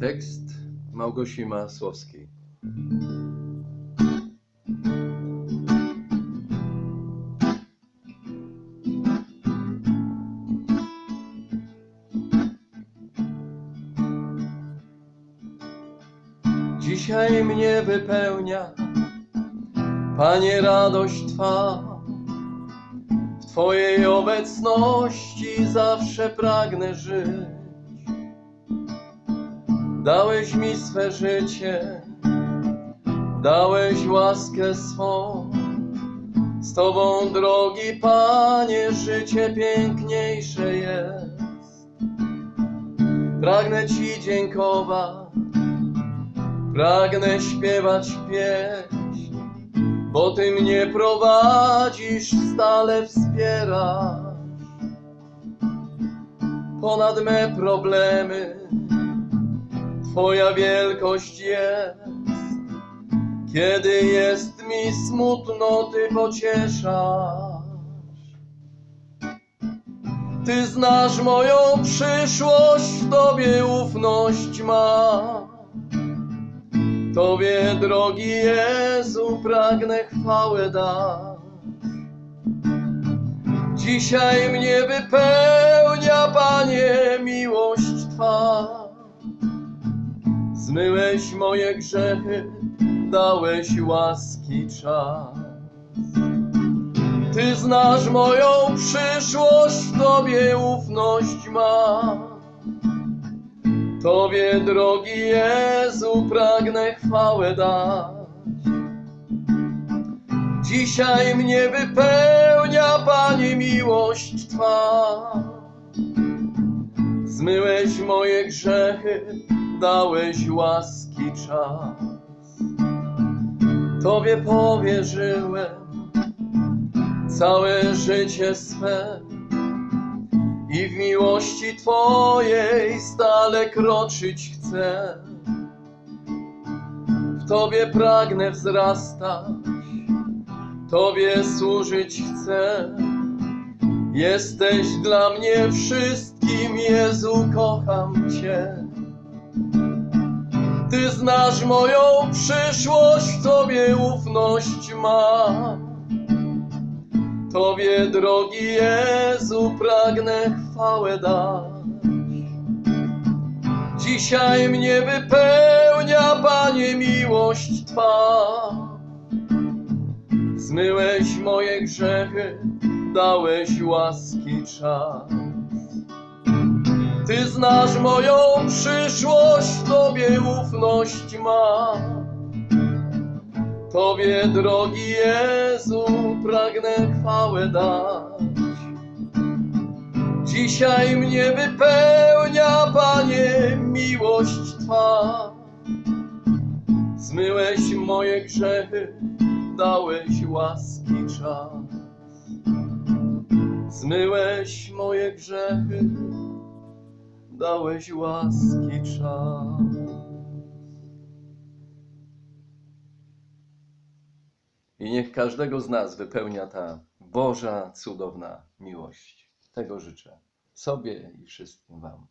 Tekst Małgosi Masłowskiej. Dzisiaj mnie wypełnia, Panie, radość Twa. W Twojej obecności zawsze pragnę żyć. Dałeś mi swe życie, dałeś łaskę swą. Z Tobą, drogi Panie, życie piękniejsze jest. Pragnę Ci dziękować, pragnę śpiewać pieśń, bo Ty mnie prowadzisz, stale wspierasz. Ponad me problemy Twoja wielkość jest. Kiedy jest mi smutno, Ty pocieszasz. Ty znasz moją przyszłość, w Tobie ufność mam. Tobie, drogi Jezu, pragnę chwałę dać. Dzisiaj mnie wypełnia, Panie, miłość Twa. Zmyłeś moje grzechy, dałeś łaski czas. Ty znasz moją przyszłość, w Tobie ufność mam. Tobie, drogi Jezu, pragnę chwałę dać. Dzisiaj mnie wypełnia, Panie, miłość Twa. Zmyłeś moje grzechy, dałeś łaski czas. Tobie powierzyłem całe życie swe i w miłości Twojej stale kroczyć chcę. W Tobie pragnę wzrastać, Tobie służyć chcę. Jesteś dla mnie wszystkim, Jezu, kocham Cię. Ty znasz moją przyszłość, w Tobie ufność mam. Tobie, drogi Jezu, pragnę chwałę dać. Dzisiaj mnie wypełnia, Panie, miłość Twa. Zmyłeś moje grzechy, dałeś łaski czas. Ty znasz moją przyszłość, Tobie ufność mam. Tobie, drogi Jezu, pragnę chwałę dać. Dzisiaj mnie wypełnia, Panie, miłość Twa. Zmyłeś moje grzechy, dałeś łaski czas. Zmyłeś moje grzechy, dałeś łaski czas. I niech każdego z nas wypełnia ta Boża, cudowna miłość. Tego życzę sobie i wszystkim Wam.